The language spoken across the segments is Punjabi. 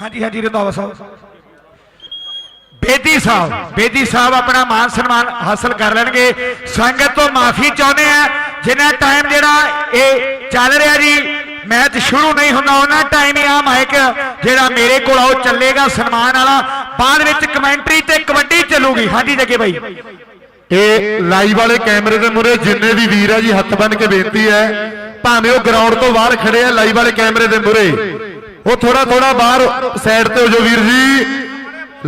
ਹਾਂਜੀ ਹਾਂਜੀ, ਰੰਧਾਵਾ ਸਾਹਿਬ। ਬੇਦੀ ਸਾਹਿਬ ਬੇਦੀ ਸਾਹਿਬ ਆਪਣਾ ਮਾਨ ਸਨਮਾਨ ਹਾਸਲ ਕਰ ਲੈਣਗੇ। ਸੰਗਤ ਤੋਂ ਮਾਫੀ ਚਾਹੁੰਦੇ ਆ, ਜਿੰਨਾ ਟਾਈਮ ਜਿਹੜਾ ਇਹ ਚੱਲ ਰਿਹਾ ਜੀ ਮੈਚ ਸ਼ੁਰੂ ਨਹੀਂ ਹੁੰਦਾ ਉਹਨਾਂ ਟਾਈਮ ਹੀ ਆ ਮਾਈਕ ਜਿਹੜਾ ਮੇਰੇ ਕੋਲ ਆ, ਉਹ ਚੱਲੇਗਾ ਸਨਮਾਨ ਵਾਲਾ। ਬਾਅਦ ਵਿੱਚ ਕਮੈਂਟਰੀ ਤੇ ਕਬੱਡੀ ਚੱਲੂਗੀ। ਹਾਂਜੀ, ਜੱਗੇ ਬਾਈ। ਇਹ ਲਾਈਵ ਵਾਲੇ ਕੈਮਰੇ ਦੇ ਮੂਹਰੇ ਜਿੰਨੇ ਵੀ ਵੀਰ ਆ ਜੀ, ਹੱਥ ਬੰਨ ਕੇ ਬੇਨਤੀ ਹੈ, ਭਾਵੇਂ ਉਹ ਗਰਾਊਂਡ ਤੋਂ ਬਾਹਰ ਖੜੇ ਆ ਲਾਈਵ ਵਾਲੇ ਕੈਮਰੇ ਦੇ ਮੂਹਰੇ। ਉਹ ਥੋੜਾ ਥੋੜਾ ਬਾਹਰ ਸਾਈਡ ਤੇ ਹੋ ਜਾਓ ਵੀਰ ਜੀ।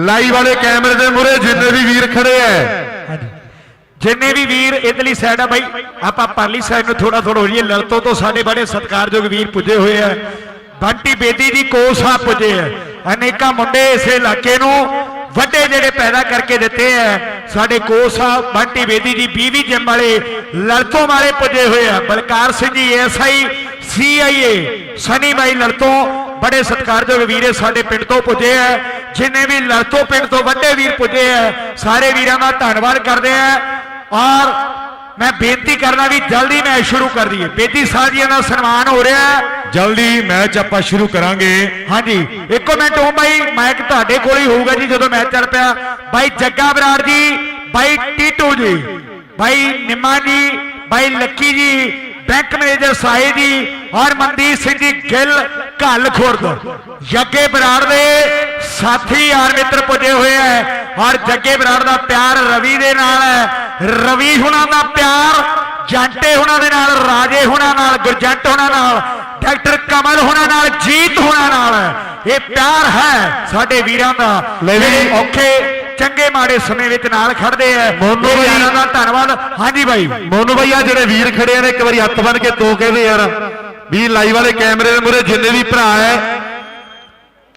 ਲਾਈਵ ਵਾਲੇ ਕੈਮਰੇ ਦੇ ਮੂਹਰੇ ਜਿੰਨੇ ਵੀ ਵੀਰ ਖੜੇ ਆ ਜਿੰਨੇ ਵੀ ਵੀਰ ਇਧਰਲੀ ਸਾਈਡ ਆ ਬਾਈ, ਆਪਾਂ ਪਰਲੀ ਸਾਈਡ ਨੂੰ ਥੋੜਾ ਥੋੜਾ ਹੋ ਜਾਈਏ ਲਲਤੋਂ ਤੋਂ ਸਾਡੇ ਬੜੇ ਸਤਿਕਾਰਯੋਗ ਵੀਰ ਪੁੱਜੇ ਹੋਏ ਆ ਬੰਟੀ ਬੇਦੀ ਜੀ ਕੋਲ ਸਾਹਿਬ ਪੁੱਜੇ ਆ ਅਨੇਕਾਂ ਮੁੰਡੇ ਇਸੇ ਇਲਾਕੇ ਨੂੰ ਵੱਡੇ ਜਿਹੜੇ ਪੈਦਾ ਕਰਕੇ ਦਿੱਤੇ ਆ ਸਾਡੇ ਕੋਲ ਸਾਹਿਬ, ਬੰਟੀ ਬੇਦੀ ਜੀ, ਬੀਵੀ ਜਿੰਮ ਵਾਲੇ ਲਲਤੋਂ ਵਾਲੇ ਪੁੱਜੇ ਹੋਏ ਆ। ਬਲਕਾਰ ਸਿੰਘ ਜੀ ਐਸਆਈ ਸੀਆਈਏ ਸਨੀ ਬਾਈ ਲਲਤੋਂ ਬੜੇ ਸਤਿਕਾਰਯੋਗ ਵੀਰੇ ਸਾਡੇ ਪਿੰਡ ਤੋਂ ਪੁੱਜੇ ਆ ਜਿੰਨੇ ਵੀ ਲਲਤੋਂ ਪਿੰਡ ਤੋਂ ਵੱਡੇ ਵੀਰ ਪੁੱਜੇ ਆ ਸਾਰੇ ਵੀਰਾਂ ਦਾ ਧੰਨਵਾਦ ਕਰਦੇ ਆ ਔਰ ਮੈਂ ਬੇਨਤੀ ਕਰਨਾ ਵੀ ਜਲਦੀ ਮੈਚ ਸ਼ੁਰੂ ਕਰ ਦਈਏ ਬੇਦੀ ਸਾਜੀਆਂ ਦਾ ਸਨਮਾਨ ਹੋ ਰਿਹਾ ਹੈ ਜਲਦੀ ਮੈਚ ਆਪਾਂ ਸ਼ੁਰੂ ਕਰਾਂਗੇ ਹਾਂਜੀ ਇੱਕੋ ਮਿੰਟ ਉਹ ਬਾਈ ਮਾਈਕ ਤੁਹਾਡੇ ਕੋਲ ਹੀ ਹੋਊਗਾ ਜੀ ਜਦੋਂ ਮੈਚ ਚੱਲ ਪਿਆ ਬਾਈ ਜੱਗਾ ਬਰਾੜ ਜੀ ਬਾਈ ਟੀਟੂ ਜੀ ਬਾਈ ਨਿੰਮਾ ਜੀ ਬਾਈ ਲੱਕੀ ਜੀ ਬੈਂਕ ਮੈਨੇਜਰ ਸਾਏ ਜੀ ਔਰ ਮਨਦੀਪ ਸਿੰਘ ਜੀ ਗਿੱਲ ਘੱਲ ਖੁਰਦ। ਜੱਗੇ ਬਰਾੜ ਦੇ ਸਾਥੀ ਯਾਰ ਮਿੱਤਰ ਪੁੱਜੇ ਹੋਏ ਹੈ ਔਰ ਜੱਗੇ ਬਰਾੜ ਦਾ ਪਿਆਰ ਰਵੀ ਦੇ ਨਾਲ ਹੈ ਰਵੀ ਹੁਣਾਂ ਦਾ ਪਿਆਰ ਜਾਂਟੇ ਹੁਣਾਂ ਦੇ ਨਾਲ ਰਾਜੇ ਹੁਣਾਂ ਨਾਲ ਗੁਰਜੰਟ ਹੁਣਾਂ ਨਾਲ ਡਾਕਟਰ ਕਮਲ ਹੁਣਾਂ ਨਾਲ ਜੀਤ ਹੁਣਾਂ ਨਾਲ ਇਹ ਪਿਆਰ ਹੈ ਸਾਡੇ ਵੀਰਾਂ ਦਾ। ਲੈ ਵੀ। ਜਿਹੜੇ ਔਖੇ ਚੰਗੇ ਮਾੜੇ ਸਮੇਂ ਵਿੱਚ ਨਾਲ ਖੜਦੇ ਆ ਮੋਨੂ ਬਾਈ। ਦਾ ਧੰਨਵਾਦ। ਹਾਂਜੀ ਬਾਈ। ਮੋਨੂ ਭਈਆ ਜਿਹੜੇ ਵੀਰ ਖੜੇ ਆ ਨੇ ਇੱਕ ਵਾਰੀ ਹੱਥ ਬੰਨ ਕੇ ਤੋ ਕਹਿੰਦੇ ਯਾਰ। ਵੀ ਲਾਈਵ ਵਾਲੇ ਕੈਮਰੇ ਦੇ ਮੂਹਰੇ ਜਿੰਨੇ ਵੀ ਭਰਾ ਹੈ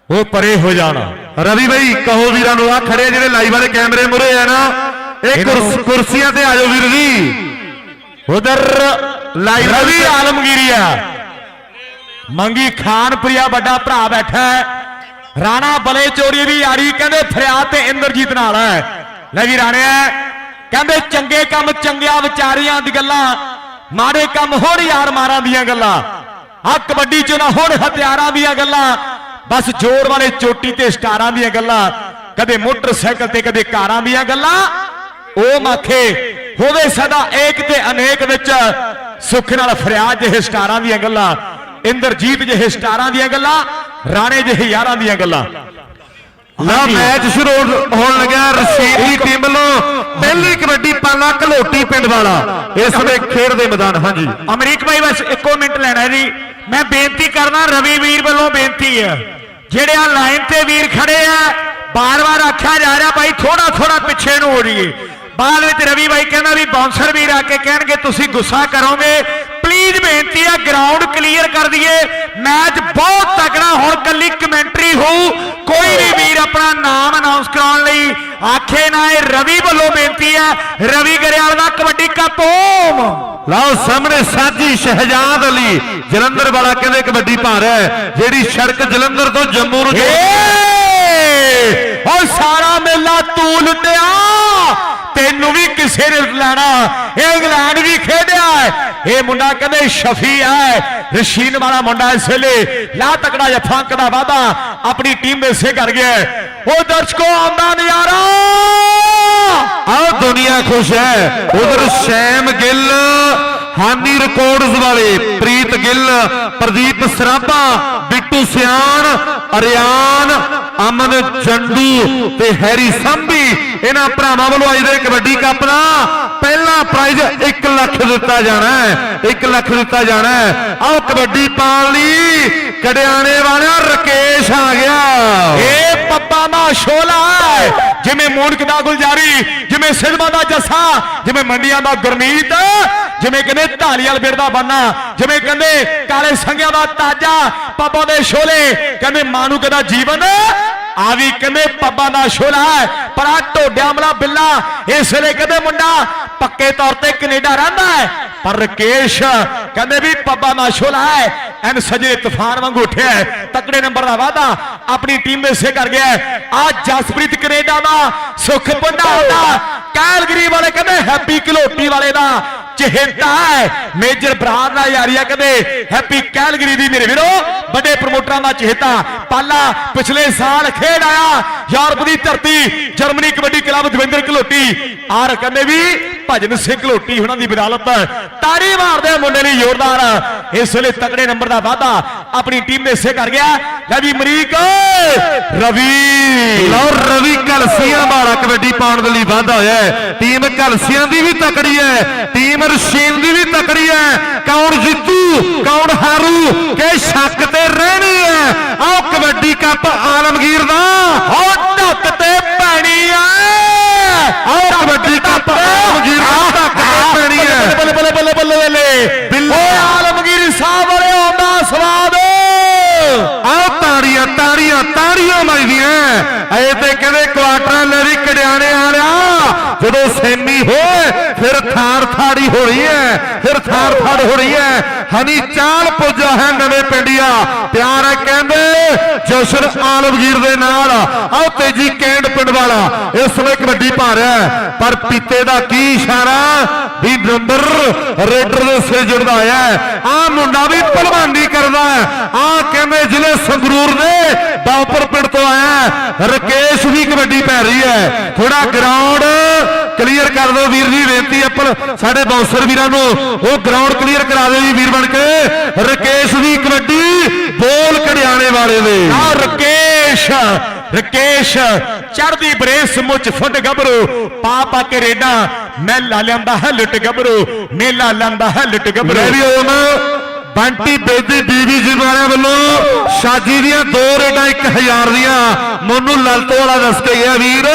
ਉਹ ਪਰੇ ਹੋ ਜਾਣਾ। ਰਵੀ ਭਾਈ ਕਹੋ ਵੀਰਾਂ ਨੂੰ ਆ ਖੜੇ ਆ ਜਿਹੜੇ ਲਾਈਵ ਵਾਲੇ ਕੈਮਰੇ ਮੂਹਰੇ ਆ ਨਾ ਇਹ ਕੁਰਸ- ਕੁਰਸੀਆਂ ਤੇ ਆ ਜਾਓ ਵੀਰ ਜੀ। ਉਧਰ ਲਾਈਵ ਰਵੀ ਆਲਮਗੀਰੀਆ ਮੰਗੀ ਖਾਨਪੁਰੀਆ ਵੱਡਾ ਭਰਾ ਬੈਠਾ ਹੈ ਰਾਣਾ ਬਲੇ ਚੋਰੀ ਦੀ ਯਾਰੀ ਕਹਿੰਦੇ ਫਰਿਆਦ ਤੇ ਇੰਦਰਜੀਤ ਨਾਲ ਹੈ ਲੈ ਵੀ ਰਾਣਿਆ ਕਹਿੰਦੇ ਚੰਗੇ ਕੰਮ ਚੰਗਿਆਂ ਵਿਚਾਰੀਆਂ ਦੀ ਗੱਲਾਂ। ਮਾੜੇ ਕੰਮ ਹੋਣ ਯਾਰ ਮਾਰਾਂ ਦੀਆਂ ਗੱਲਾਂ। ਆ ਕਬੱਡੀ ਚ ਨਾ ਹੋਣ ਹਥਿਆਰਾਂ ਦੀਆਂ ਗੱਲਾਂ। ਬਸ ਜ਼ੋਰ ਵਾਲੇ ਚੋਟੀ ਤੇ ਸਟਾਰਾਂ ਦੀਆਂ ਗੱਲਾਂ। ਕਦੇ ਮੋਟਰਸਾਈਕਲ ਤੇ ਕਦੇ ਕਾਰਾਂ ਦੀਆਂ ਗੱਲਾਂ। ਉਹ ਮਾਖੇ ਹੋਵੇ ਸਦਾ ਏਕ ਤੇ ਅਨੇਕ ਵਿੱਚ। ਸੁੱਖ ਨਾਲ ਫਰਿਆਦ ਜਿਹੇ ਸਟਾਰਾਂ ਦੀਆਂ ਗੱਲਾਂ। ਇੰਦਰਜੀਤ ਜਿਹੇ ਸਟਾਰਾਂ ਦੀਆਂ ਗੱਲਾਂ। ਰਾਣੇ ਜਿਹੇ ਯਾਰਾਂ ਦੀਆਂ ਗੱਲਾਂ। ਲਾ ਮੈਚ ਸ਼ੁਰੂ ਹੋਣ ਲੱਗਾ ਰਸ਼ੀਦ ਦੀ ਟੀਮ ਵੱਲੋਂ ਪਹਿਲੀ ਕਬੱਡੀ ਪਾਲਾ ਘਲੋਟੀ ਪਿੰਡ ਵਾਲਾ, ਇਸ ਵੇ ਖੇਡ ਦੇ ਮੈਦਾਨ, ਹਾਂਜੀ। ਅਮਰੀਕ ਭਾਈ ਬਸ ਇੱਕੋ ਮਿੰਟ ਲੈਣਾ ਜੀ। ਮੈਂ ਬੇਨਤੀ ਕਰਨਾ ਰਵੀ ਵੀਰ ਵੱਲੋਂ ਬੇਨਤੀ ਹੈ। ਜਿਹੜੇ ਆ ਲਾਈਨ ਤੇ ਵੀਰ ਖੜੇ ਆ, ਬਾਰ-ਬਾਰ ਆਖਿਆ ਜਾ ਰਿਹਾ ਭਾਈ ਥੋੜਾ ਥੋੜਾ ਪਿੱਛੇ ਨੂੰ ਹੋ ਜਾਈਏ। ਬਾਅਦ ਵਿੱਚ ਰਵੀ ਭਾਈ ਕਹਿੰਦਾ ਵੀ ਬਾਉਂਸਰ ਵੀਰ ਆ ਕੇ ਕਹਿਣਗੇ, ਤੁਸੀਂ ਗੁੱਸਾ ਕਰੋਗੇ ਪਲੀਜ਼ ਬੇਨਤੀ ਹੈ ਗਰਾਊਂਡ ਕਲੀਅਰ ਕਰ ਦਈਏ। ਮੈਚ ਬਹੁਤ ਤਕੜਾ ਹੁਣ ਕੱਲੀ ਕਮੈਂਟਰੀ ਹੋਊ। ਕੋਈ ਵੀ ਵੀਰ ਆਪਣਾ ਨਾਮ ਅਨਾਉਂਸ ਕਰਾਉਣ ਲਈ ਆਖੇ ਨਾ ਇਹ ਰਵੀ ਵੱਲੋਂ ਬੇਨਤੀ ਹੈ ਰਵੀ ਗਰੇਵਾਲ ਦਾ ਕਬੱਡੀ ਕੱਪ ਓਮ। ਲਓ ਸਾਹਮਣੇ ਸਾਜੀ ਸ਼ਹਿਜਾਦ ਅਲੀ ਜਲੰਧਰ ਵਾਲਾ ਕਹਿੰਦੇ ਕਬੱਡੀ ਰਿਹਾ ਹੈ ਜਿਹੜੀ ਸੜਕ ਜਲੰਧਰ ਤੋਂ ਜੰਮੂ ਨੂੰ ਓ ਸਾਰਾ ਮੇਲਾ ਤੂੰ ਲੁੱਟਿਆ। ਤੈਨੂੰ ਵੀ ਕਿਸੇ ਨੇ ਲੈਣਾ ਇਹ ਇੰਗਲੈਂਡ ਵੀ ਖੇਡਿਆ। ਇਹ ਮੁੰਡਾ ਕਹਿੰਦੇ ਸ਼ਫੀ ਹੈ। ਰਸ਼ੀਨ ਵਾਲਾ ਮੁੰਡਾ ਇਸ ਵੇਲੇ ਲਾ ਤਕੜਾ ਜਫਾਂਕ ਦਾ ਵਾਦਾ ਆਪਣੀ ਟੀਮ ਦੇ ਸੇ ਕਰ ਗਿਆ ਉਹ ਦਰਸ਼ਕੋ, ਆਉਂਦਾ ਨਜ਼ਾਰਾ। ਆਹ ਦੁਨੀਆ ਖੁਸ਼ ਹੈ। ਉਧਰ ਸ਼ੈਮ ਗਿੱਲ, ਹਾਨੀ ਰਿਕਾਰਡਸ ਵਾਲੇ ਪ੍ਰੀਤ ਗਿੱਲ, ਪ੍ਰਦੀਪ ਸਰਾਭਾ, ਬਿੱਟੂ ਸਿਆਣ, ਅਰਿਆਨ ਅਮਨ ਚੰਦੂ ਤੇ ਹੈਰੀ ਸੰਭੀ। ਇਹਨਾਂ ਭਰਾਵਾਂ ਵੱਲੋਂ ਅੱਜ ਦੇ ਕਬੱਡੀ ਕੱਪ ਦਾ ਪਹਿਲਾ ਪ੍ਰਾਈਜ਼ 1 ਲੱਖ ਦਿੱਤਾ ਜਾਣਾ ਹੈ। 1 ਲੱਖ ਦਿੱਤਾ ਜਾਣਾ ਹੈ। ਆਹ ਕਬੱਡੀ ਪਾਉਣ ਲਈ ਕੜਿਆਣੇ ਵਾਲਿਆ ਰਕੇਸ਼ ਆ ਗਿਆ। ਇਹ ਪੱਪਾ ਦਾ ਸ਼ੋਲਾ ਜਿਵੇਂ ਮੂਨਕ ਦਾ ਗੁਲਜਾਰੀ, ਜਿਵੇਂ ਸਿਲਮਾ ਦਾ ਜੱਸਾ, ਜਿਵੇਂ ਮੰਡੀਆਂ ਦਾ ਗੁਰਮੀਤ, ਜਿਵੇਂ ਕਹਿੰਦੇ ਢਾਲੀਵਾਲ ਬਿਰ ਦਾ ਬੰਨਾ, ਜਿਵੇਂ ਕਹਿੰਦੇ ਕਾਲੇ ਸੰਗਿਆਂ ਦਾ ਤਾਜਾ, ਪੱਪਾ ਦੇ ਸ਼ੋਲੇ, ਕਹਿੰਦੇ ਮਾਨੂ ਕਹਿੰਦਾ ਜੀਵਨ। ਆ ਵੀ ਕਹਿੰਦੇ ਪੱਬਾ ਦਾ ਸ਼ੋਲਾ ਪਰ ਆ ਢੋਡਿਆਂ ਵਾਲਾ ਬਿੱਲਾ, ਇਸ ਵੇਲੇ ਕਹਿੰਦੇ ਮੁੰਡਾ ਪੱਕੇ ਤੌਰ ਤੇ ਕੈਨੇਡਾ ਰਹਿੰਦਾ ਹੈ, ਪਰ ਰਕੇਸ਼ ਕਹਿੰਦੇ ਵੀ ਪੱਬਾ ਦਾ ਸ਼ੋਲਾ ਹੈ, ਐਨ ਸਜੇ ਤੂਫਾਨ ਵਾਂਗੂ ਉੱਠਿਆ ਤਕੜੇ ਨੰਬਰ ਦਾ ਵਾਅਦਾ ਆਪਣੀ ਟੀਮ ਦੇ ਸੇ ਕਰ ਗਿਆ ਆ ਜਸਪ੍ਰੀਤ ਕੈਨੇਡਾ ਦਾ ਸੁਖ ਭੰਡਾਰ ਦਾ ਕੈਲਗਰੀ ਵਾਲੇ ਕਹਿੰਦੇ ਹੈਪੀ ਕਲੋਟੀ ਵਾਲੇ ਦਾ ਚਹੇਤਾ ਹੈ। ਮੇਜਰ ਬਰਾੜ ਦਾ ਯਾਰੀਆ ਕਦੇ ਹੈਪੀ ਕੈਲਗਰੀ ਦੀ ਮੇਰੇ ਵੀਰੋ, ਵੱਡੇ ਪ੍ਰਮੋਟਰਾਂ ਦਾ ਚਹੇਤਾ। ਪਾਲਾ ਪਿਛਲੇ ਸਾਲ ਖੇਡ ਆਇਆ। ਯੂਰਪ ਦੀ ਧਰਤੀ, ਜਰਮਨੀ ਕਬੱਡੀ ਕਲੱਬ ਦਵਿੰਦਰ ਕਲੋਟੀ ਆਰ ਕਹਿੰਦੇ ਵੀ ਭਜਨ ਸਿੰਘ ਘਲੋਟੀ ਉਹਨਾਂ ਦੀ ਬਦਾਲਤ ਤਾੜੀ ਮਾਰਦੇ ਆ ਮੁੰਡੇ ਲਈ ਜ਼ੋਰਦਾਰ। ਇਸ ਵੇਲੇ ਤਕੜੇ ਨੰਬਰ ਦਾ ਵਾਅਦਾ ਆਪਣੀ ਟੀਮ ਦੇ ਹਿੱਸੇ ਕਰ ਗਿਆ। ਲੈ ਵੀ ਅਮਰੀਕ ਰਵੀ ਲਓ ਰਵੀ ਕਲਸੀਆਂ ਵਾਲਾ ਕਬੱਡੀ ਪਾਉਣ ਦੇ ਲਈ ਵਾਧਾ ਹੋਇਆ ਟੀਮ ਕਲਸੀਆਂ ਦੀ ਵੀ ਤਕੜੀ ਹੈ ਟੀਮ ਰਸ਼ੀਨ ਦੀ ਵੀ ਤਕੜੀ ਹੈ। ਕੌਣ ਜਿੱਤੂ ਕੌਣ ਹਾਰੂ ਕਿ ਸ਼ੱਕ ਤੇ ਰਹਿਣੀ ਹੈ। ਆਓ ਕਬੱਡੀ ਕੱਪ ਆਲਮਗੀਰ ਦਾ ਹੋ ਢੱਕ ਤੇ ਪੈਣੀ ਆ। ਆਓ ਕਬੱਡੀ ਕੱਪ ਆਲਮਗੀਰ ਤੇ ਪੈਣੀ ਹੈ। ਬੱਲੇ ਬੱਲੇ ਬੱਲੇ ਬੱਲੇ ਬੱਲੇ। ਓਏ ਆਲਮਗੀਰ ਸਾਹਿਬ ਵਾਲੇ ਆਉਂਦਾ ਸਵਾਦ। ਆਓ ਤਾੜੀਆਂ ਤਾੜੀਆਂ ਤਾੜੀਆਂ ਮਾਈਦੀਆਂ ਐ ਤੇ ਕਹਿੰਦੇ ਕੁਆਟਰਾਂ ਲੈ ਵੀ ਕੜਿਆਣੇ ਵਾਲਿਆ। ਜਦੋਂ ਸੈਮੀ ਹੋਏ ਫਿਰ ਥਾਰ ਥਾੜੀ ਹੋਣੀ ਹੈ। ਫਿਰ ਥਾਰ ਥਾੜ ਹੋਣੀ ਹੈ। ਹਨੀ ਚਾਲ ਪੁੱਜਾ ਹੈ ਨਵੇਂ ਪਿੰਡੀਆ। ਪਿਆਰ ਹੈ ਕਹਿੰਦੇ ਜਸ਼ਨ ਆਲਮਗੀਰ ਦੇ ਨਾਲ। ਆਓ ਤੇਜੀ ਕੈਂਡ ਪਿੰਡ ਵਾਲਾ। ਇਸ ਸਮੇਂ ਕਬੱਡੀ ਪਾ ਰਿਹਾ ਹੈ। ਪਰ ਪੀਤੇ ਦਾ ਕੀ ਇਸ਼ਾਰਾ? ਵੀ ਨੰਬਰ ਰੇਡਰ ਦੇ ਸਿਰ ਜੁੜਦਾ ਹੈ। ਆ ਮੁੰਡਾ ਵੀ ਭਲਵਾਨੀ ਕਰਦਾ ਆ ਕਹਿੰਦੇ ਜ਼ਿਲ੍ਹੇ ਸੰਗਰੂਰ ਦੇ ਬਾਉਪਰ ਪਿੰਡ ਤੋਂ ਆਇਆ ਰਕੇਸ਼ ਵੀ ਕਬੱਡੀ ਪੈ ਰਹੀ ਹੈ। ਥੋੜਾ ਗਰਾਊਂਡ ਕਲੀਅਰ ਕਰ ਦਿਓ ਵੀਰ ਜੀ, ਬੇਨਤੀ ਹੈ ਸਾਡੇ ਬਾਉਂਸਰ ਵੀਰਾਂ ਨੂੰ ਉਹ ਗਰਾਊਂਡ ਕਲੀਅਰ ਕਰਾ ਦਿਓ ਜੀ ਵੀਰ ਬਣ ਕੇ। ਰਕੇਸ਼ ਦੀ ਕਬੱਡੀ, ਬੋਲ ਕੜਿਆਣੇ ਵਾਲੇ ਦੇ। ਆ ਰਕੇਸ਼ ਰਕੇਸ਼ ਚੜਦੀ ਬਰੇਸ ਮੁੱਚ ਫੁੱਟ ਗੱਭਰੂ। ਪਾ ਪਾ ਕੇ ਰੇਡਾ, ਮੇਲਾ ਲਿਆਂਦਾ ਹੈ ਲੁੱਟ ਗੱਭਰੂ। ਮੇਲਾ ਲੈਂਦਾ ਹੈ ਲੁੱਟ ਗੱਭਰੂ। ਲੈ ਵੀ ਬੰਟੀ ਬੇਦੀ ਬੀਬੀ ਜੀ ਵਾਲਿਆਂ ਵੱਲੋਂ ਸ਼ਾਜੀ ਦੀਆਂ ਦੋ ਰੇਡਾਂ 1000 ਦੀਆਂ। ਮੋਨੂ ਲਲਤੋ ਵਾਲਾ ਦੱਸ ਕੇ ਗਿਆ ਵੀਰ।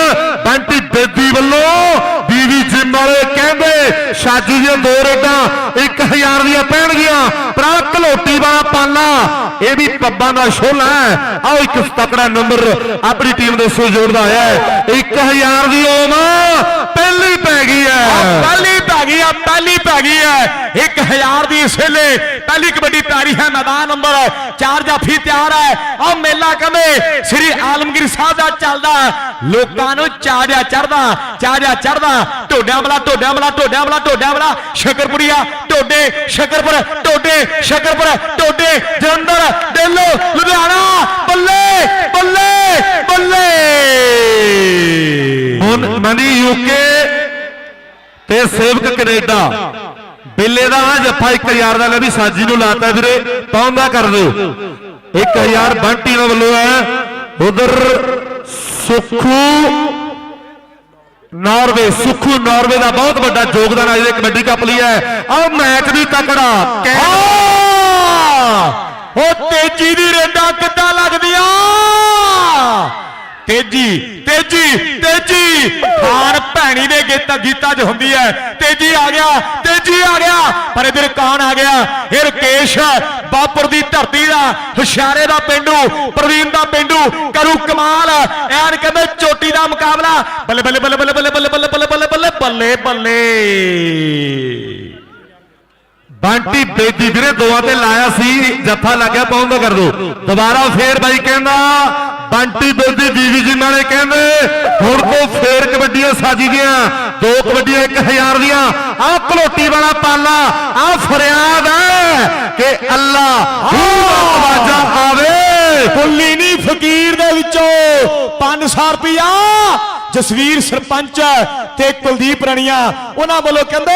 ਬੰਟੀ ਬੇਦੀ ਵੱਲੋਂ ਬੀਬੀ ਜਿਮ ਵਾਲੇ ਕਹਿੰਦੇ ਸ਼ਾਜੀ ਦੀਆਂ ਦੋ ਰੇਡਾਂ 1000 ਦੀਆਂ ਪੈਣਗੀਆਂ। ਭਰਾ, ਘਲੋਟੀ ਵਾਲਾ ਪਾਲਾ। ਇਹ ਵੀ ਪੱਬਾਂ ਦਾ ਸ਼ੋਲਾ ਹੈ। ਆਓ ਇੱਕ ਤਕੜਾ ਨੰਬਰ ਆਪਣੀ ਟੀਮ ਦੇ ਸੋ ਜੋੜਦਾ ਹੈ। 1000 ਦੀ ਓਮ ਪਹਿਲੀ ਪੈ ਗਈ ਹੈ। ਪਹਿਲੀ ਪੈ ਗਈ ਆ, ਪਹਿਲੀ ਪੈ ਗਈ ਹੈ। 1000 ਦੀ ਇਸ ਪਹਿਲੀ ਕਬੱਡੀ ਪੈ ਹੈ, ਮੈਦਾਨ ਨੰਬਰ 4 ਜਾਫੀ ਤਿਆਰ ਹੈ। ਆ ਮੇਲਾ ਕਹਿੰਦੇ ਸ੍ਰੀ ਆਲਮਗੀਰ ਸਾਹਿਬ ਦਾ ਚੱਲਦਾ। ਲੋਕਾਂ ਨੂੰ ਚਾਜਾ ਚੜਦਾ ਚਾਜਾ ਚੜਦਾ ਢੋਡਿਆਂ ਵਾਲਾ ਢੋਡਿਆਂ ਵਾਲਾ ਢੋਡਿਆਂ ਵਾਲਾ ਢੋਡਿਆਂ ਵਾਲਾ। ਸ਼ਕਰਪੁਰੀਆ ਢੋਡੇ ਸ਼ਕਰਪੁਰ ਢੋਡੇ ਸ਼ਕਰਪੁਰ ਢੋਡੇ ਜਲੰਧਰ ਡੇਲੋ ਲੁਧਿਆਣਾ, ਬੱਲੇ ਬੱਲੇ ਬੱਲੇ। ਹੁਣ ਮਨੀ ਯੂਕੇ ਤੇ ਸੇਵਕ ਕੈਨੇਡਾ। ਬਿੱਲੇ ਦਾ ਆ ਜੱਫਾ 1000 ਦਾ ਲੈ ਵੀ ਸਾਜੀ ਨੂੰ ਲਾਤਾ ਵੀਰੇ ਪਾਉਂਦਾ ਕਰ ਦਿਓ। 1000 ਬੰਟੀ ਦੇ ਵੱਲੋਂ ਹੈ। ਉਧਰ ਸੁਖੂ ਨਾਰਵੇ ਸੁਖੂ ਨਾਰਵੇ ਦਾ ਬਹੁਤ ਵੱਡਾ ਯੋਗਦਾਨ ਹੈ ਇਹਦੇ ਕਬੱਡੀ ਕੱਪ ਲਈ ਹੈ। ਆਹ ਮੈਚ ਵੀ ਤਕੜਾ। ਉਹ ਤੇਜੀ ਦੀ ਰੇਡਾਂ ਕਿੱਦਾਂ ਲੱਗਦੀਆਂ? ਤੇਜੀ ਤੇਜੀ ਤੇਜੀ ਖਾਨ ਭੈਣੀ ਦੇ ਗੀਤਾਂ ਗੀਤਾਂ 'ਚ ਹੁੰਦੀ ਹੈ ਤੇਜੀ ਆ ਗਿਆ ਤੇਜੀ ਆ ਗਿਆ ਪਰ ਇਧਰ ਕੌਣ ਆ ਗਿਆ ਇਹ ਰਕੇਸ਼ ਬਾਪੁਰ ਦੀ ਧਰਤੀ ਦਾ ਹੁਸ਼ਿਆਰੇ ਦਾ ਪਿੰਡੂ ਪ੍ਰਵੀਨ ਦਾ ਪਿੰਡੂ ਕਰੂ ਕਮਾਲ ਐਨ ਕਹਿੰਦੇ ਚੋਟੀ ਦਾ ਮੁਕਾਬਲਾ ਬੱਲੇ ਬੱਲੇ ਬੱਲੇ ਬੱਲੇ ਬੱਲੇ ਬੱਲੇ ਬੱਲੇ ਬੱਲੇ ਬੱਲੇ ਬੱਲੇ ਬੱਲੇ ਬੱਲੇ ਬਾਂਟੀ ਬੇਦੀ ਵੀਰੇ ਦੋਆਂ ਤੇ ਲਾਇਆ ਸੀ ਜੱਫਾ ਲੱਗਿਆ ਪਾਉਂਦਾ ਕਰ ਦੋ ਦੁਬਾਰਾ ਫੇਰ ਬਾਈ ਕਹਿੰਦਾ ਬੰਟੀ ਬੇਦੀ ਬੀਵੀ ਜੀ ਨਾਲੇ ਕਹਿੰਦੇ, ਹੁਣ ਤੋਂ ਫੇਰ ਕਬੱਡੀਆਂ ਸਾਜੀ ਦੀਆਂ, ਦੋ ਕਬੱਡੀਆਂ 1000 ਦੀਆਂ। ਆਹ ਕਲੋਟੀ ਵਾਲਾ ਪਾਲਾ, ਆਹ ਫਰਿਆਦ ਹੈ ਕਿ ਅੱਲਾ ਆਵਾਜ਼ਾਂ ਆਵੇ। ਕੁੱਲੀ ਨਹੀਂ ਫਕੀਰ ਦੇ ਵਿੱਚੋਂ 500 ਰੁਪਿਆ ਜਸਵੀਰ ਸਰਪੰਚ ਤੇ ਕੁਲਦੀਪ ਰਣੀਆਂ, ਉਹਨਾਂ ਵੱਲੋਂ ਕਹਿੰਦੇ,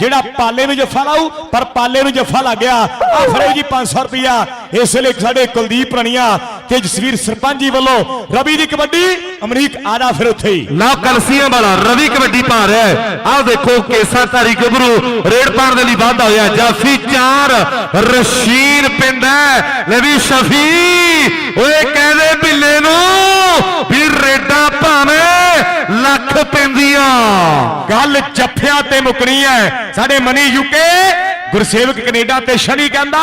ਜਿਹੜਾ ਪਾਲੇ ਨੂੰ ਜੱਫਾ ਲਾਊ, ਪਰ ਪਾਲੇ ਨੂੰ ਜੱਫਾ ਲੱਗ ਗਿਆ। ਆ ਫੜੋ ਜੀ 500 ਰੁਪਿਆ ਇਸ ਵੇਲੇ ਸਾਡੇ ਕੁਲਦੀਪ ਰਣੀਆਂ ਤੇ ਜਸਵੀਰ ਸਰਪੰਚ ਜੀ ਵੱਲੋਂ ਰਵੀ ਦੀ ਕਬੱਡੀ ਅਮਰੀਕ ਆਣਾ ਫਿਰ ਉੱਥੇ ਹੀ। ਲਓ ਕਲਸੀਆਂ ਵਾਲਾ ਰਵੀ ਕਬੱਡੀ ਪਾ ਰਿਹਾ ਹੈ। ਆਹ ਦੇਖੋ ਕੇਸਾ ਧਾਰੀ ਗੱਭਰੂ ਰੇਡ ਪਾਣ ਦੇ ਲਈ ਵਾਧਾ ਹੋਇਆ। ਜਾਫੀ 4 ਰਸ਼ੀਦ ਪਿੰਡ ਹੈ। ਲੈ ਵੀ ਸ਼ਫੀ ਓਏ ਕਹਦੇ ਬਿੱਲੇ ਨੂੰ ਵੀ ਰੇਡਾਂ ਭਾਵੇਂ ਲੱਖ ਪੈਂਦੀਆਂ। ਗੱਲ ਜੱਫਿਆਂ ਤੇ ਮੁਕਣੀ ਹੈ। ਸਾਡੇ ਮਨੀ ਯੂਕੇ ਗੁਰਸੇਵਕ ਕੈਨੇਡਾ ਤੇ ਸ਼ਨੀ ਕਹਿੰਦਾ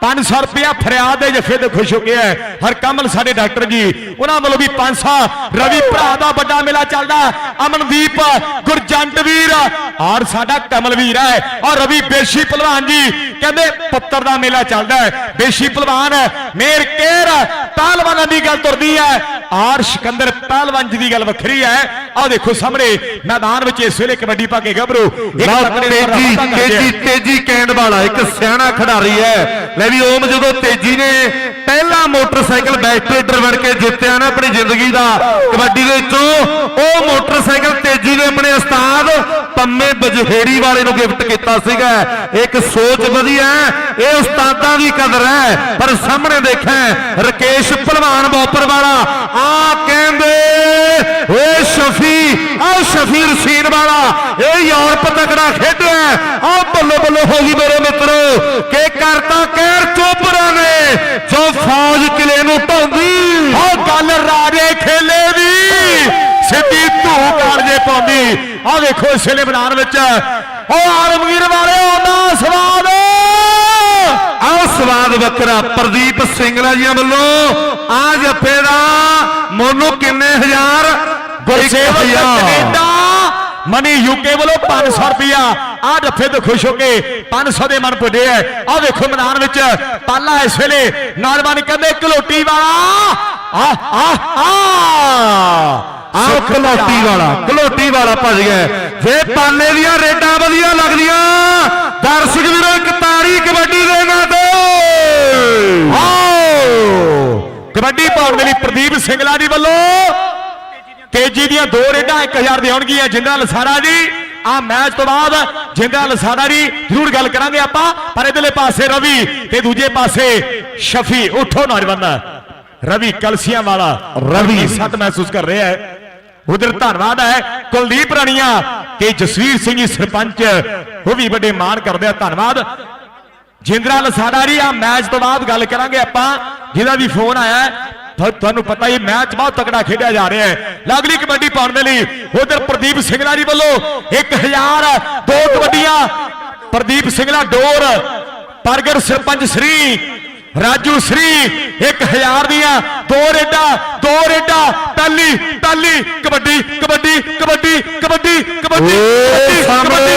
500 ਰੁਪਇਆ ਫਰਿਆਦ ਦੇ ਜਫੇ ਤੇ ਖੁਸ਼ ਹੋ ਗਿਆ ਹਰ ਕਮਲ ਸਾਡੇ ਡਾਕਟਰ ਜੀ, ਉਹਨਾਂ ਵੱਲੋਂ ਵੀ 500 ਰਵੀ ਭਰਾ ਦਾ ਵੱਡਾ ਮੇਲਾ ਚੱਲਦਾ। ਅਮਨਦੀਪ, ਗੁਰਜੰਟ ਵੀਰ, ਔਰ ਸਾਡਾ ਕਮਲ ਵੀਰ ਹੈ। ਔਰ ਰਵੀ ਬੇਸ਼ੀ ਪਹਿਲਵਾਨ ਜੀ, ਕਹਿੰਦੇ ਪੁੱਤਰ ਦਾ ਮੇਲਾ ਚੱਲਦਾ ਹੈ। ਬੇਸ਼ੀ ਪਹਿਲਵਾਨ, ਮੇਰ ਕੇਰ ਪਹਿਲਵਾਨਾਂ ਦੀ ਗੱਲ ਤੁਰਦੀ ਹੈ। ਔਰ ਸਿਕੰਦਰ ਪਹਿਲਵਾਨ ਜੀ ਦੀ ਗੱਲ ਵੱਖਰੀ ਹੈ। ਆਹ ਦੇਖੋ ਸਾਹਮਣੇ ਮੈਦਾਨ ਵਿੱਚ ਇਸ ਵੇਲੇ ਕਬੱਡੀ ਪਾ ਕੇ ਗੱਭਰੂ ਤੇਜੀ। ਤੇਜੀ ਤੇਜੀ ਕੈਂਡ ਵਾਲਾ ਇੱਕ ਸਿਆਣਾ ਖਿਡਾਰੀ ਹੈ। ਲੈ ਵੀ ਓਮ ਜਦੋਂ ਤੇਜੀ ਨੇ ਪਹਿਲਾ ਮੋਟਰਸਾਈਕਲ ਬੈਕ ਟਰੇਡਰ ਬਣ ਕੇ ਜਿੱਤਿਆ ਨਾ ਆਪਣੀ ਜ਼ਿੰਦਗੀ ਦਾ। ਕਬੱਡੀ ਦੇ ਵਿੱਚੋਂ ਉਹ ਮੋਟਰਸਾਈਕਲ ਤੇਜੀ ਨੇ ਆਪਣੇ ਉਸਤਾਦ ਪੰਮੇ ਬਜਹੇੜੀ ਵਾਲੇ ਨੂੰ ਗਿਫਟ ਕੀਤਾ ਸੀਗਾ। ਇੱਕ ਸੋਚ ਵਧੀਆ ਇਹ ਉਸਤਾਦਾਂ ਦੀ ਕਦਰ ਹੈ, ਪਰ ਸਾਹਮਣੇ ਦੇਖਿਆ ਰਕੇਸ਼ ਭਲਵਾਨ ਬੋਪਰ ਵਾਲਾ ਆ ਕਹਿੰਦੇ, ਓਏ ਸ਼ਫੀ ਆ ਸ਼ਫੀ ਰਸੀਨ ਵਾਲਾ, ਇਹ ਯੂਰਪ ਤਕੜਾ ਖੇਡਿਆ ਆ ਬੱਲੇ ਬੱਲੇ ਹੋ ਗਈ ਮੇਰੇ ਮਿੱਤਰੋ ਕਿ ਕਰਤਾ ਕਹਿਰ ਚੋਪਰਾ ਨੇ ਜੋ ਫੌਜ ਕਿਲੇ ਨੂੰ ਢਾਉਂਦੀ ਉਹ ਗੱਲ ਰਾਜੇ ਖੇਲੇ ਦੀ ਸਿੱਧੀ ਧੂ ਕਾਲਜੇ ਪਾਉਂਦੀ ਆਹ ਵੇਖੋ ਇਸ ਵੇਲੇ ਮੈਦਾਨ ਵਿੱਚ। ਉਹ ਆਲਮਗੀਰ ਵਾਲੇ ਉਹਨਾਂ ਸਵਾਦ। ਆਹ ਸਵਾਦ ਵੱਖਰਾ। ਪ੍ਰਦੀਪ ਸਿੰਘਲਾ ਜੀਆਂ ਵੱਲੋਂ। ਆ ਜੱਫੇ ਦਾ ਮੋਨੂ ਕਿੰਨੇ ਹਜ਼ਾਰ? ਗੁਰਸੇਵਕ ਹਜ਼ਾਰ। ਕੈਨੇਡਾ ਮਨੀ ਯੂਕੇ ਵੱਲੋਂ 500 ਰੁਪਿਆ ਆ ਜੱਫੇ ਤੋਂ ਖੁਸ਼ ਹੋ ਕੇ 500 ਦੇ ਮਨ ਪੁੱਜੇ ਆ ਆ ਵੇਖੋ ਮੈਦਾਨ ਵਿੱਚ। ਪਾਲਾ ਇਸ ਵੇਲੇ ਨੌਜਵਾਨ ਕਹਿੰਦੇ ਕਲੋਟੀ ਵਾਲਾ। ਆ ਆ ਆ ਆਹ ਕਲੋਟੀ ਵਾਲਾ ਕਲੋਟੀ ਵਾਲਾ ਭੱਜ ਗਿਆ। ਜੇ ਪਾਲੇ ਦੀਆਂ ਰੇਡਾਂ ਵਧੀਆ ਲੱਗਦੀਆਂ ਦਰਸ਼ਕ ਵੀਰੋ ਇੱਕ ਤਾੜੀ ਕਬੱਡੀ ਦੇ ਨਾਂ ਤੇ। ਆਓ! ਕਬੱਡੀ ਪਾਉਣ ਦੇ ਲਈ ਪ੍ਰਦੀਪ ਸਿੰਘਲਾ ਜੀ ਵੱਲੋਂ ਤੇਜੀ ਦੀਆਂ ਦੋ ਰੇਡਾਂ 1000 ਦੇ ਆਉਣਗੀਆਂ। ਜਿੰਦਾ ਲਸਾਰਾ ਜੀ ਆ ਮੈਚ ਤੋਂ ਬਾਅਦ ਜਿੰਦਾ ਲਸਾਰਾ ਜੀ ਜ਼ਰੂਰ ਗੱਲ ਕਰਾਂਗੇ ਆਪਾਂ। ਪਰ ਇਧਰਲੇ ਪਾਸੇ ਰਵੀ ਤੇ ਦੂਜੇ ਪਾਸੇ ਸ਼ਫੀ। ਉਠੋ ਨੌਜਵਾਨ। ਰਵੀ ਕਲਸੀਆਂ ਵਾਲਾ। ਰਵੀ। ਸੱਟ ਮਹਿਸੂਸ ਕਰ ਰਿਹਾ ਹੈ। ਉਧਰ ਧੰਨਵਾਦ ਹੈ ਕੁਲਦੀਪ ਰਾਣੀਆਂ ਤੇ ਜਸਵੀਰ ਸਿੰਘ ਜੀ ਸਰਪੰਚ, ਉਹ ਵੀ ਵੱਡੇ ਮਾਣ ਕਰਦੇ ਆ, ਧੰਨਵਾਦ। ਜਿੰਦਰਾ ਲਸਾੜਾ ਜੀ ਆ ਮੈਚ ਤੋਂ ਬਾਅਦ ਗੱਲ ਕਰਾਂਗੇ ਆਪਾਂ, ਜਿਹਦਾ ਵੀ ਫੋਨ ਆਇਆ ਤੁਹਾਨੂੰ ਪਤਾ ਹੀ ਮੈਚ ਬਹੁਤ ਤਕੜਾ ਖੇਡਿਆ ਜਾ ਰਿਹਾ ਹੈ। ਲਾਗਲੀ ਕਬੱਡੀ ਪਾਉਣ ਦੇ ਲਈ, ਉਧਰ ਪ੍ਰਦੀਪ ਸਿੰਘਲਾ ਜੀ ਵੱਲੋਂ 1000 ਦੋ ਕਬੱਡੀਆਂ। ਪ੍ਰਦੀਪ ਸਿੰਘਲਾ ਡੋਰ ਪਰਗਰ ਸਰਪੰਚ ਸ੍ਰੀ ਰਾਜੂ ਸ੍ਰੀ 1000 ਦੀਆਂ ਦੋ ਰੇਡਾਂ ਦੋ ਰੇਡਾਂ ਪਹਿਲੀ ਪਹਿਲੀ ਕਬੱਡੀ ਕਬੱਡੀ ਕਬੱਡੀ ਕਬੱਡੀ ਕਬੱਡੀ ਓਏ ਕਬੱਡੀ, ਸਾਹਮਣੇ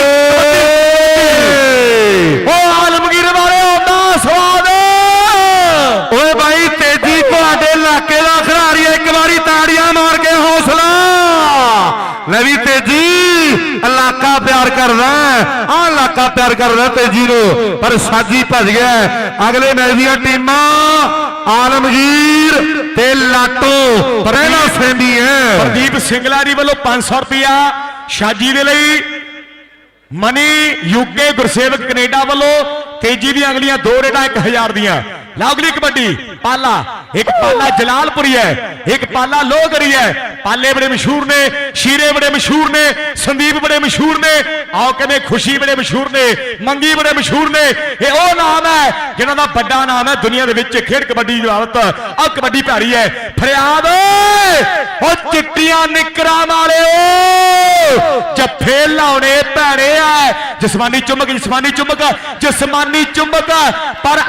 ਇਲਾਕਾ ਕਰਦਾ ਤੇਜੀ ਨੂੰ, ਪਰ ਸਾਜੀ ਭੱਜ ਗਿਆ ਅਗਲੇ ਮੈਚ ਦੀਆਂ ਟੀਮਾਂ ਆਲਮਗੀਰ ਤੇ ਲਾਟੋ। ਪਹਿਲਾ ਸੈਂਦੀ ਹੈ। ਪ੍ਰਦੀਪ ਸਿੰਘਲਾ ਜੀ ਵੱਲੋਂ 500 ਰੁਪਿਆ ਸ਼ਾਜੀ ਦੇ ਲਈ। ਮਨੀ ਯੂਕੇ ਗੁਰਸੇਵਕ ਕੈਨੇਡਾ ਵੱਲੋਂ ਤੇਜੀ ਦੀਆਂ ਅਗਲੀਆਂ ਦੋ ਰੇਡਾਂ 1000 ਦੀਆਂ। ਲਾਗਲੀ ਕਬੱਡੀ। ਪਾਲਾ ਇੱਕ ਪਾਲਾ ਜਲਾਲਪੁਰੀ ਹੈ ਇੱਕ ਪਾਲਾ ਲੋਹਗਰੀ ਹੈ ਪਾਲੇ ਬੜੇ ਮਸ਼ਹੂਰ ਨੇ ਸ਼ੀਰੇ ਬੜੇ ਮਸ਼ਹੂਰ ਨੇ ਸੰਦੀਪ ਬੜੇ ਮਸ਼ਹੂਰ ਨੇ ਆਓ ਕਹਿੰਦੇ ਖੁਸ਼ੀ ਬੜੇ ਮਸ਼ਹੂਰ ਨੇ ਮੰਗੀ ਬੜੇ ਮਸ਼ਹੂਰ ਨੇ ਇਹ ਉਹ ਨਾਮ ਹੈ ਜਿਨ੍ਹਾਂ ਦਾ ਵੱਡਾ ਨਾਮ ਹੈ ਦੁਨੀਆ ਦੇ ਵਿੱਚ ਖੇਡ ਕਬੱਡੀ ਦੀ ਹਾਲਤ ਆ ਕਬੱਡੀ ਪਿਆਰੀ ਹੈ ਫਰਿਆਦ ਓਏ ਉਹ ਚਿੱਟੀਆਂ ਨਿਕਰਾਂ ਵਾਲਿਓ ਜੱਫੇ ਲਾਉਣੇ ਭੈੜੇ ਆ ਜਿਸਮਾਨੀ ਚੁੰਮਕ ਜਿਸਮਾਨੀ ਚੁੰਮਕ ਜਿਸਮਾਨੀ ਚੁੰਮਕ ਪਰ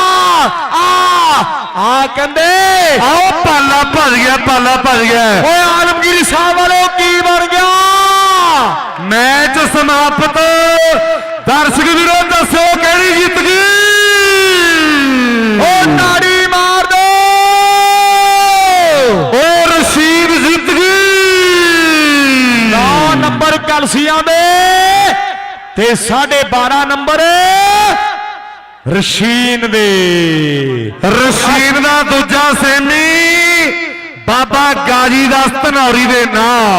ਆ ਆ ਕਹਿੰਦੇ ਆਓ ਪਾਲਾ ਭੱਜ ਗਿਆ ਪਾਲਾ ਭੱਜ ਗਿਆ। ਓਏ ਆਲਮਗੀਰ ਸਾਹਿਬ ਵਾਲਿਓ ਕੀ ਬਣ ਗਿਆ? ਮੈਚ ਸਮਾਪਤ। ਦਰਸ਼ਕ ਵੀਰੋ ਦੱਸੋ ਕਿਹੜੀ ਜਿੱਤ ਗਈ? ਓ ਨਾੜੀ ਮਾਰ ਦੋ। ਓ ਰਸ਼ੀਦ ਜਿੱਤ ਗਈ। 9 ਨੰਬਰ ਕਲਸੀਆਂ ਦੇ ਤੇ 12.5 ਨੰਬਰ ਰਸ਼ੀਨ ਦੇ। ਰਸ਼ੀਨ ਦਾ ਦੂਜਾ ਸੈਮੀ ਬਾਬਾ ਗਾਜੀ ਦਾਸ ਧਨੌਰੀ ਦੇ ਨਾਂ